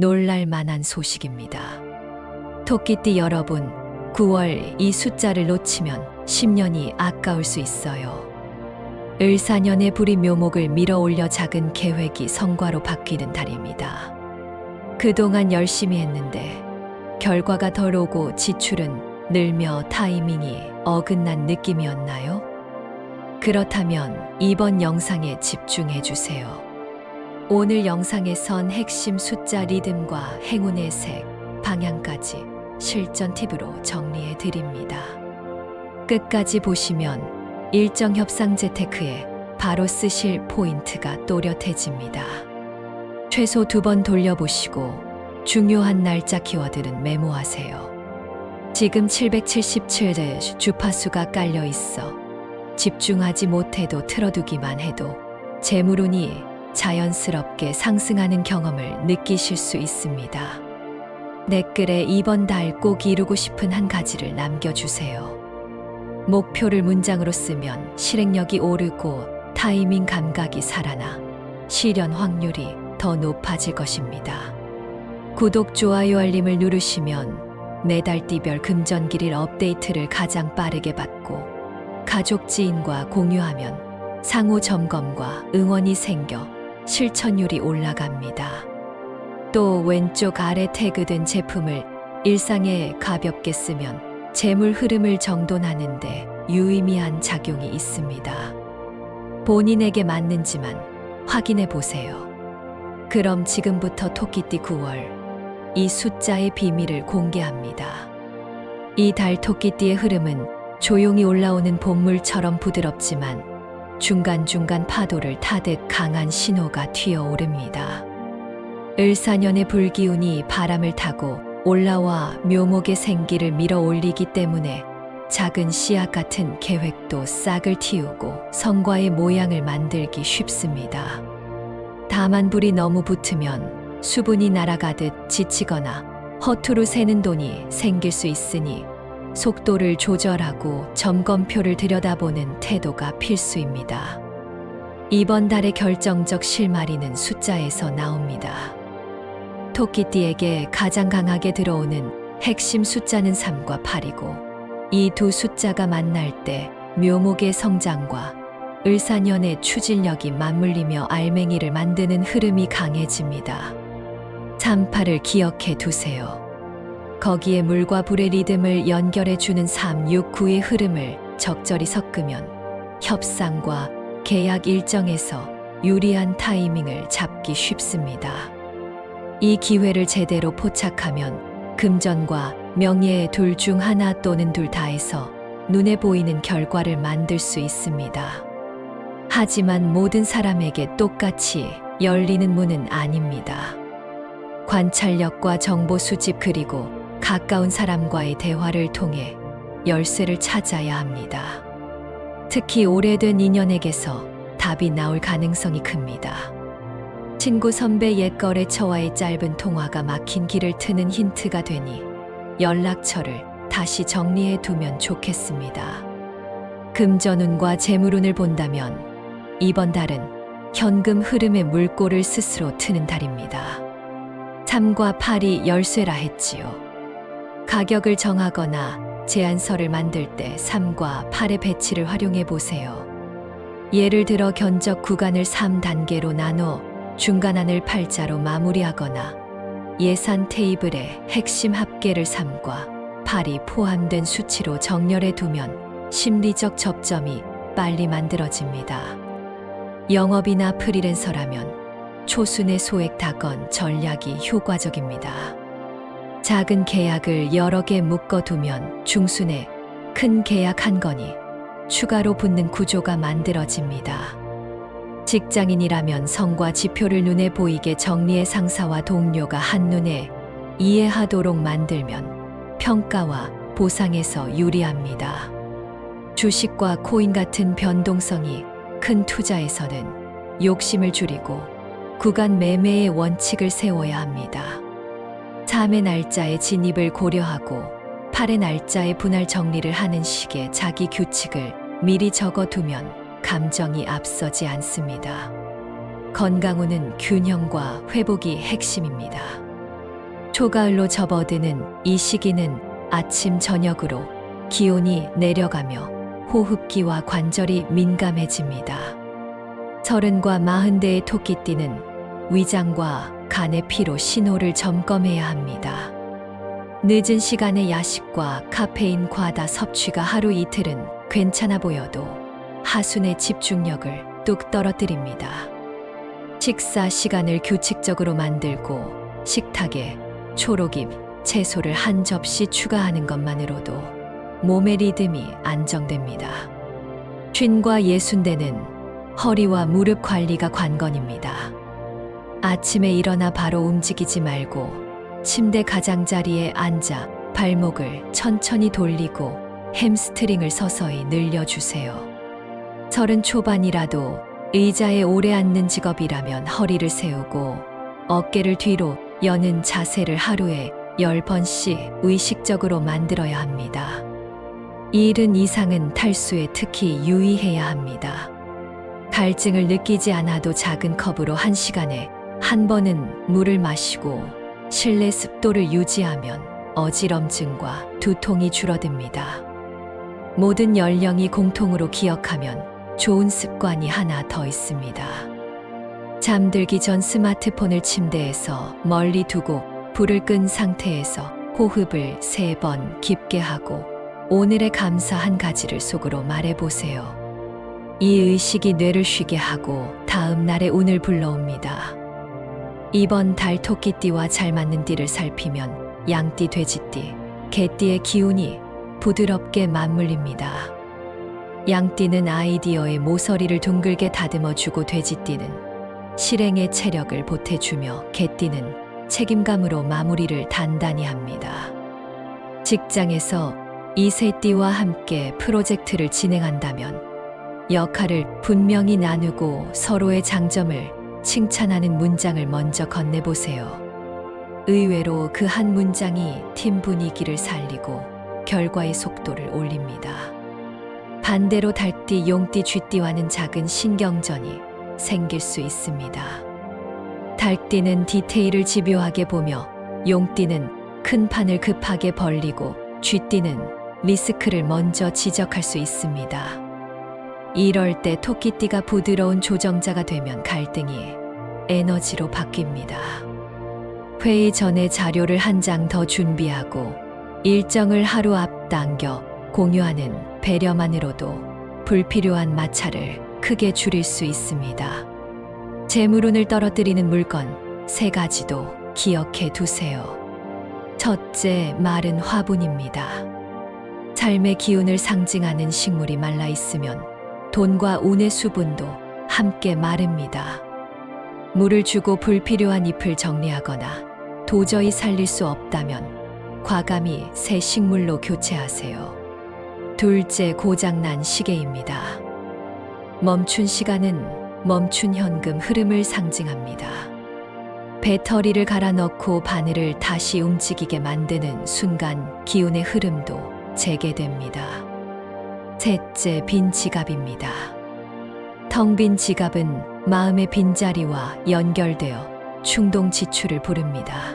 놀랄 만한 소식입니다. 토끼띠 여러분, 9월 이 숫자를 놓치면 10년이 아까울 수 있어요. 을사년의 불이 묘목을 밀어 올려 작은 계획이 성과로 바뀌는 달입니다. 그동안 열심히 했는데 결과가 덜 오고 지출은 늘며 타이밍이 어긋난 느낌이었나요? 그렇다면 이번 영상에 집중해 주세요. 오늘 영상에선 핵심 숫자 리듬과 행운의 색, 방향까지 실전 팁으로 정리해 드립니다. 끝까지 보시면 일정 협상 재테크에 바로 쓰실 포인트가 또렷해집니다. 최소 두 번 돌려보시고 중요한 날짜 키워드는 메모하세요. 지금 777의 주파수가 깔려 있어 집중하지 못해도 틀어두기만 해도 재물운이 자연스럽게 상승하는 경험을 느끼실 수 있습니다. 댓글에 이번 달 꼭 이루고 싶은 한 가지를 남겨주세요. 목표를 문장으로 쓰면 실행력이 오르고 타이밍 감각이 살아나 실현 확률이 더 높아질 것입니다. 구독, 좋아요, 알림을 누르시면 매달 띠별 금전길일 업데이트를 가장 빠르게 받고 가족 지인과 공유하면 상호 점검과 응원이 생겨 실천율이 올라갑니다. 또 왼쪽 아래 태그된 제품을 일상에 가볍게 쓰면 재물 흐름을 정돈하는데 유의미한 작용이 있습니다. 본인에게 맞는지만 확인해 보세요. 그럼 지금부터 토끼띠 9월 이 숫자의 비밀을 공개합니다. 이 달 토끼띠의 흐름은 조용히 올라오는 봄물처럼 부드럽지만 중간중간 파도를 타듯 강한 신호가 튀어오릅니다. 을사년의 불기운이 바람을 타고 올라와 묘목의 생기를 밀어 올리기 때문에 작은 씨앗 같은 계획도 싹을 틔우고 성과의 모양을 만들기 쉽습니다. 다만 불이 너무 붙으면 수분이 날아가듯 지치거나 허투루 새는 돈이 생길 수 있으니 속도를 조절하고 점검표를 들여다보는 태도가 필수입니다. 이번 달의 결정적 실마리는 숫자에서 나옵니다. 토끼띠에게 가장 강하게 들어오는 핵심 숫자는 3과 8이고 이 두 숫자가 만날 때 묘목의 성장과 을사년의 추진력이 맞물리며 알맹이를 만드는 흐름이 강해집니다. 3, 8을 기억해 두세요. 거기에 물과 불의 리듬을 연결해 주는 3, 6, 9의 흐름을 적절히 섞으면 협상과 계약 일정에서 유리한 타이밍을 잡기 쉽습니다. 이 기회를 제대로 포착하면 금전과 명예의 둘 중 하나 또는 둘 다에서 눈에 보이는 결과를 만들 수 있습니다. 하지만 모든 사람에게 똑같이 열리는 문은 아닙니다. 관찰력과 정보 수집 그리고 가까운 사람과의 대화를 통해 열쇠를 찾아야 합니다. 특히 오래된 인연에게서 답이 나올 가능성이 큽니다. 친구 선배 옛 거래처와의 짧은 통화가 막힌 길을 트는 힌트가 되니 연락처를 다시 정리해 두면 좋겠습니다. 금전운과 재물운을 본다면 이번 달은 현금 흐름의 물꼬를 스스로 트는 달입니다. 3과 8이 열쇠라 했지요. 가격을 정하거나 제안서를 만들 때 3과 8의 배치를 활용해 보세요. 예를 들어 견적 구간을 3단계로 나눠 중간안을 팔자로 마무리하거나 예산 테이블에 핵심 합계를 3과 8이 포함된 수치로 정렬해 두면 심리적 접점이 빨리 만들어집니다. 영업이나 프리랜서라면 초순의 소액 다건 전략이 효과적입니다. 작은 계약을 여러 개 묶어두면 중순에 큰 계약 한 건이 추가로 붙는 구조가 만들어집니다. 직장인이라면 성과 지표를 눈에 보이게 정리해 상사와 동료가 한눈에 이해하도록 만들면 평가와 보상에서 유리합니다. 주식과 코인 같은 변동성이 큰 투자에서는 욕심을 줄이고 구간 매매의 원칙을 세워야 합니다. 3의 날짜의 진입을 고려하고 8의 날짜의 분할 정리를 하는 식의 자기 규칙을 미리 적어두면 감정이 앞서지 않습니다. 건강운은 균형과 회복이 핵심입니다. 초가을로 접어드는 이 시기는 아침 저녁으로 기온이 내려가며 호흡기와 관절이 민감해집니다. 서른과 마흔 대의 토끼띠는 위장과 간의 피로 신호를 점검해야 합니다. 늦은 시간에 야식과 카페인 과다 섭취가 하루 이틀은 괜찮아 보여도 하순의 집중력을 뚝 떨어뜨립니다. 식사 시간을 규칙적으로 만들고 식탁에 초록잎, 채소를 한 접시 추가하는 것만으로도 몸의 리듬이 안정됩니다. 쉰과 예순대는 허리와 무릎 관리가 관건입니다. 아침에 일어나 바로 움직이지 말고 침대 가장자리에 앉아 발목을 천천히 돌리고 햄스트링을 서서히 늘려주세요. 서른 초반이라도 의자에 오래 앉는 직업이라면 허리를 세우고 어깨를 뒤로 여는 자세를 하루에 10번씩 의식적으로 만들어야 합니다. 이 일은 이상은 탈수에 특히 유의해야 합니다. 갈증을 느끼지 않아도 작은 컵으로 한 시간에 한 번은 물을 마시고 실내 습도를 유지하면 어지럼증과 두통이 줄어듭니다. 모든 연령이 공통으로 기억하면 좋은 습관이 하나 더 있습니다. 잠들기 전 스마트폰을 침대에서 멀리 두고 불을 끈 상태에서 호흡을 세 번 깊게 하고 오늘의 감사 한 가지를 속으로 말해보세요. 이 의식이 뇌를 쉬게 하고 다음 날의 운을 불러옵니다. 이번 달 토끼띠와 잘 맞는 띠를 살피면 양띠, 돼지띠, 개띠의 기운이 부드럽게 맞물립니다. 양띠는 아이디어의 모서리를 둥글게 다듬어주고 돼지띠는 실행의 체력을 보태주며 개띠는 책임감으로 마무리를 단단히 합니다. 직장에서 이세 띠와 함께 프로젝트를 진행한다면 역할을 분명히 나누고 서로의 장점을 칭찬하는 문장을 먼저 건네보세요. 의외로 그 한 문장이 팀 분위기를 살리고 결과의 속도를 올립니다. 반대로 달띠, 용띠, 쥐띠와는 작은 신경전이 생길 수 있습니다. 달띠는 디테일을 집요하게 보며 용띠는 큰 판을 급하게 벌리고 쥐띠는 리스크를 먼저 지적할 수 있습니다. 이럴 때 토끼띠가 부드러운 조정자가 되면 갈등이 에너지로 바뀝니다. 회의 전에 자료를 한 장 더 준비하고 일정을 하루 앞당겨 공유하는 배려만으로도 불필요한 마찰을 크게 줄일 수 있습니다. 재물운을 떨어뜨리는 물건 세 가지도 기억해 두세요. 첫째, 말은 화분입니다. 삶의 기운을 상징하는 식물이 말라 있으면 돈과 운의 수분도 함께 마릅니다. 물을 주고 불필요한 잎을 정리하거나 도저히 살릴 수 없다면 과감히 새 식물로 교체하세요. 둘째 고장난 시계입니다. 멈춘 시간은 멈춘 현금 흐름을 상징합니다. 배터리를 갈아 넣고 바늘을 다시 움직이게 만드는 순간 기운의 흐름도 재개됩니다. 셋째 빈 지갑입니다. 텅 빈 지갑은 마음의 빈자리와 연결되어 충동 지출을 부릅니다.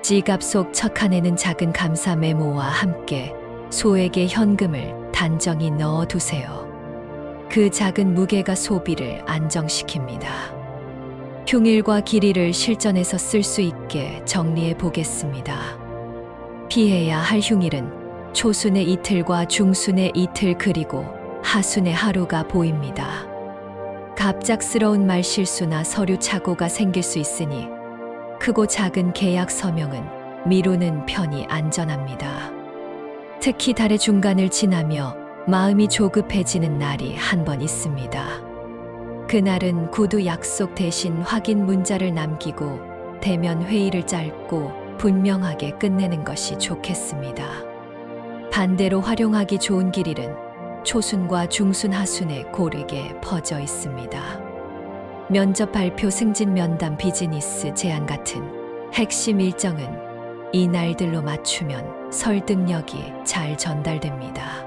지갑 속 첫 칸에는 작은 감사 메모와 함께 소액의 현금을 단정히 넣어 두세요. 그 작은 무게가 소비를 안정시킵니다. 흉일과 길이를 실전에서 쓸 수 있게 정리해 보겠습니다. 피해야 할 흉일은 초순의 이틀과 중순의 이틀 그리고 하순의 하루가 보입니다. 갑작스러운 말 실수나 서류 착오가 생길 수 있으니 크고 작은 계약 서명은 미루는 편이 안전합니다. 특히 달의 중간을 지나며 마음이 조급해지는 날이 한 번 있습니다. 그날은 구두 약속 대신 확인 문자를 남기고 대면 회의를 짧고 분명하게 끝내는 것이 좋겠습니다. 반대로 활용하기 좋은 길일은 초순과 중순 하순에 고르게 퍼져 있습니다. 면접 발표 승진 면담 비즈니스 제안 같은 핵심 일정은 이 날들로 맞추면 설득력이 잘 전달됩니다.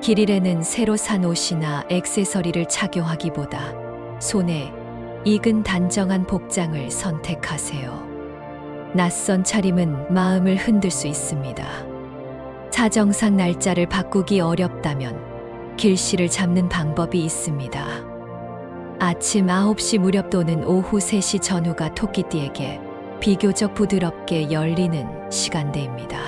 길일에는 새로 산 옷이나 액세서리를 착용하기보다 손에 익은 단정한 복장을 선택하세요. 낯선 차림은 마음을 흔들 수 있습니다. 사정상 날짜를 바꾸기 어렵다면 길씨를 잡는 방법이 있습니다. 아침 9시 무렵 또는 오후 3시 전후가 토끼띠에게 비교적 부드럽게 열리는 시간대입니다.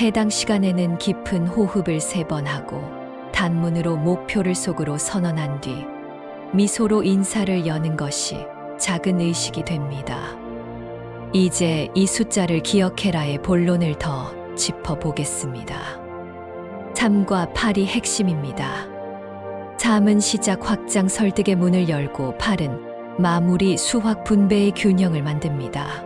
해당 시간에는 깊은 호흡을 세 번 하고 단문으로 목표를 속으로 선언한 뒤 미소로 인사를 여는 것이 작은 의식이 됩니다. 이제 이 숫자를 기억해라의 본론을 더 짚어보겠습니다. 3과 8이 핵심입니다. 3은 시작 확장 설득의 문을 열고 8은 마무리 수확 분배의 균형을 만듭니다.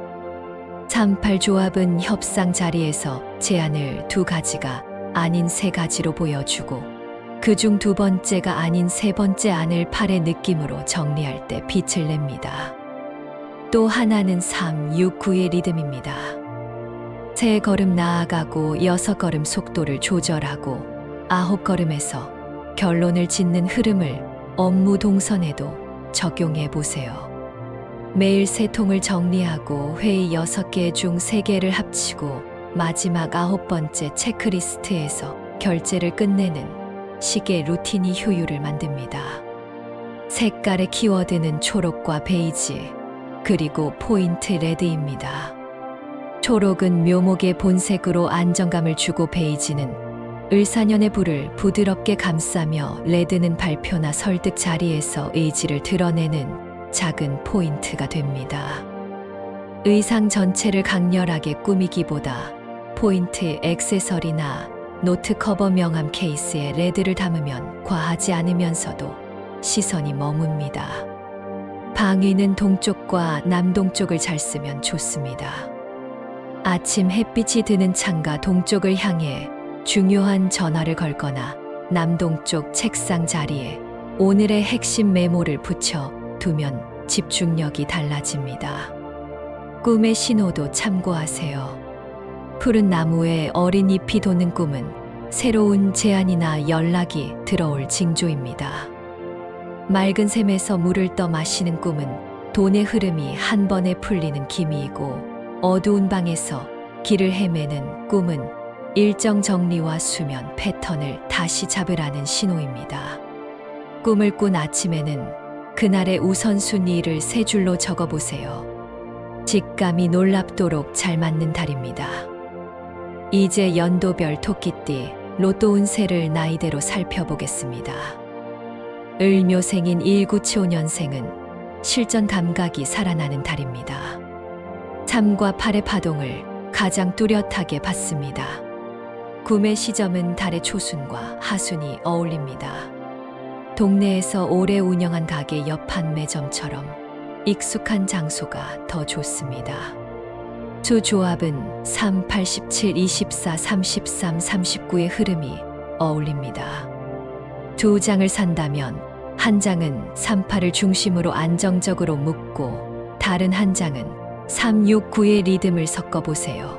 38 조합은 협상 자리에서 제안을 두 가지가 아닌 세 가지로 보여주고 그중 두 번째가 아닌 세 번째 안을 8의 느낌으로 정리할 때 빛을 냅니다. 또 하나는 3, 6, 9의 리듬입니다. 세 걸음 나아가고 여섯 걸음 속도를 조절하고 아홉 걸음에서 결론을 짓는 흐름을 업무 동선에도 적용해 보세요. 매일 세 통을 정리하고 회의 여섯 개 중 세 개를 합치고 마지막 아홉 번째 체크리스트에서 결제를 끝내는 시계 루틴이 효율을 만듭니다. 색깔의 키워드는 초록과 베이지, 그리고 포인트 레드입니다. 초록은 묘목의 본색으로 안정감을 주고 베이지는 을사년의 불을 부드럽게 감싸며 레드는 발표나 설득 자리에서 의지를 드러내는 작은 포인트가 됩니다. 의상 전체를 강렬하게 꾸미기보다 포인트 액세서리나 노트 커버 명함 케이스에 레드를 담으면 과하지 않으면서도 시선이 머뭅니다. 방위는 동쪽과 남동쪽을 잘 쓰면 좋습니다. 아침 햇빛이 드는 창가 동쪽을 향해 중요한 전화를 걸거나 남동쪽 책상 자리에 오늘의 핵심 메모를 붙여 두면 집중력이 달라집니다. 꿈의 신호도 참고하세요. 푸른 나무에 어린 잎이 돋는 꿈은 새로운 제안이나 연락이 들어올 징조입니다. 맑은 샘에서 물을 떠 마시는 꿈은 돈의 흐름이 한 번에 풀리는 기미이고 어두운 방에서 길을 헤매는 꿈은 일정 정리와 수면 패턴을 다시 잡으라는 신호입니다. 꿈을 꾼 아침에는 그날의 우선순위를 세 줄로 적어 보세요. 직감이 놀랍도록 잘 맞는 달입니다. 이제 연도별 토끼띠 로또 운세를 나이대로 살펴보겠습니다. 을묘생인 1975년생은 실전 감각이 살아나는 달입니다. 3과 8의 파동을 가장 뚜렷하게 받습니다. 구매 시점은 달의 초순과 하순이 어울립니다. 동네에서 오래 운영한 가게 옆 판매점처럼 익숙한 장소가 더 좋습니다. 주 조합은 3, 87, 24, 33, 39의 흐름이 어울립니다. 두 장을 산다면 한 장은 38을 중심으로 안정적으로 묶고 다른 한 장은 3, 6, 9의 리듬을 섞어 보세요.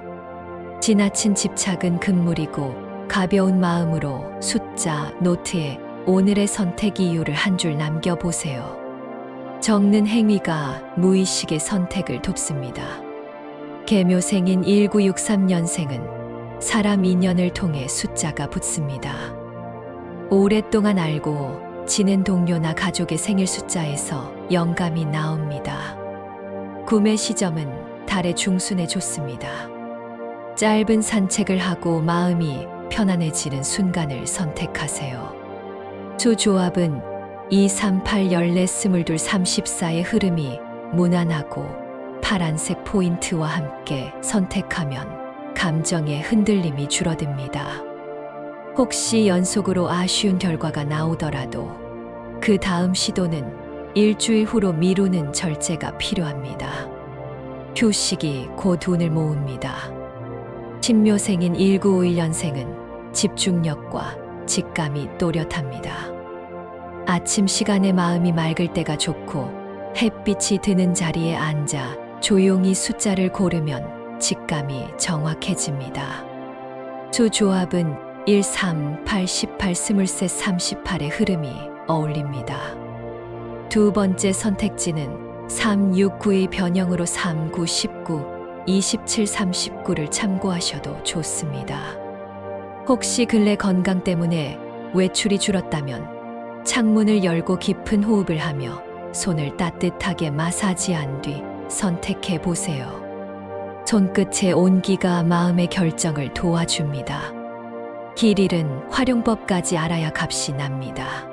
지나친 집착은 금물이고 가벼운 마음으로 숫자, 노트에 오늘의 선택 이유를 한 줄 남겨 보세요. 적는 행위가 무의식의 선택을 돕습니다. 개묘생인 1963년생은 사람 인연을 통해 숫자가 붙습니다. 오랫동안 알고 지낸 동료나 가족의 생일 숫자에서 영감이 나옵니다. 구매 시점은 달의 중순에 좋습니다. 짧은 산책을 하고 마음이 편안해지는 순간을 선택하세요. 주 조합은 2, 3, 8, 14, 22, 34의 흐름이 무난하고 파란색 포인트와 함께 선택하면 감정의 흔들림이 줄어듭니다. 혹시 연속으로 아쉬운 결과가 나오더라도 그 다음 시도는 일주일 후로 미루는 절제가 필요합니다. 휴식이 곧 운을 모읍니다. 신묘생인 1951년생은 집중력과 직감이 또렷합니다. 아침 시간에 마음이 맑을 때가 좋고 햇빛이 드는 자리에 앉아 조용히 숫자를 고르면 직감이 정확해집니다. 주 조합은 1, 3, 8, 18, 23, 38의 흐름이 어울립니다. 두 번째 선택지는 3, 6, 9의 변형으로 3, 9, 19, 27, 39를 참고하셔도 좋습니다. 혹시 근래 건강 때문에 외출이 줄었다면 창문을 열고 깊은 호흡을 하며 손을 따뜻하게 마사지한 뒤 선택해 보세요. 손끝의 온기가 마음의 결정을 도와줍니다. 길일은 활용법까지 알아야 값이 납니다.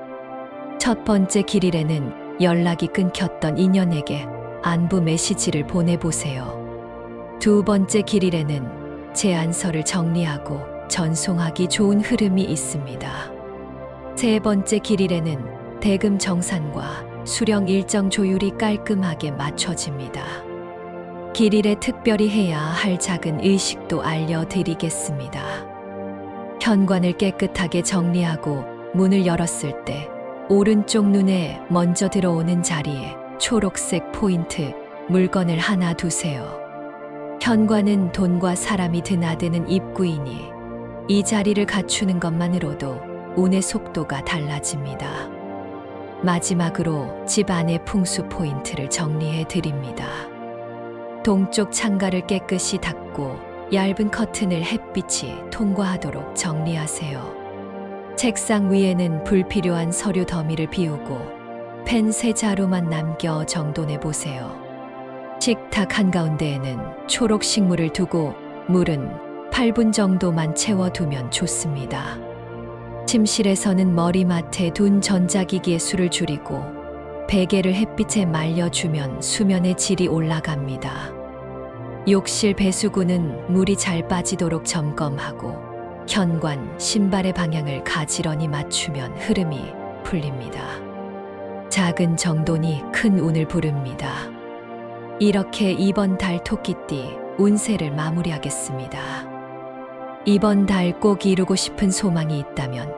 첫 번째 길일에는 연락이 끊겼던 인연에게 안부 메시지를 보내보세요. 두 번째 길일에는 제안서를 정리하고 전송하기 좋은 흐름이 있습니다. 세 번째 길일에는 대금 정산과 수령 일정 조율이 깔끔하게 맞춰집니다. 길일에 특별히 해야 할 작은 의식도 알려드리겠습니다. 현관을 깨끗하게 정리하고 문을 열었을 때 오른쪽 눈에 먼저 들어오는 자리에 초록색 포인트 물건을 하나 두세요. 현관은 돈과 사람이 드나드는 입구이니 이 자리를 갖추는 것만으로도 운의 속도가 달라집니다. 마지막으로 집 안의 풍수 포인트를 정리해 드립니다. 동쪽 창가를 깨끗이 닦고 얇은 커튼을 햇빛이 통과하도록 정리하세요. 책상 위에는 불필요한 서류 더미를 비우고 펜 세 자루만 남겨 정돈해 보세요. 식탁 한가운데에는 초록 식물을 두고 물은 8분 정도만 채워두면 좋습니다. 침실에서는 머리맡에 둔 전자기기의 수를 줄이고 베개를 햇빛에 말려주면 수면의 질이 올라갑니다. 욕실 배수구는 물이 잘 빠지도록 점검하고 현관, 신발의 방향을 가지런히 맞추면 흐름이 풀립니다. 작은 정돈이 큰 운을 부릅니다. 이렇게 이번 달 토끼띠 운세를 마무리하겠습니다. 이번 달 꼭 이루고 싶은 소망이 있다면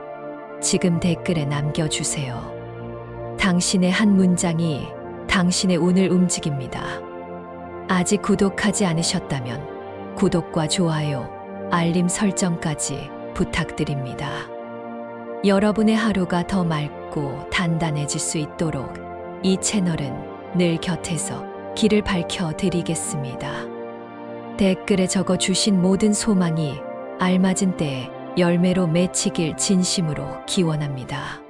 지금 댓글에 남겨주세요. 당신의 한 문장이 당신의 운을 움직입니다. 아직 구독하지 않으셨다면 구독과 좋아요, 알림 설정까지 부탁드립니다. 여러분의 하루가 더 맑고 단단해질 수 있도록 이 채널은 늘 곁에서 길을 밝혀 드리겠습니다. 댓글에 적어 주신 모든 소망이 알맞은 때에 열매로 맺히길 진심으로 기원합니다.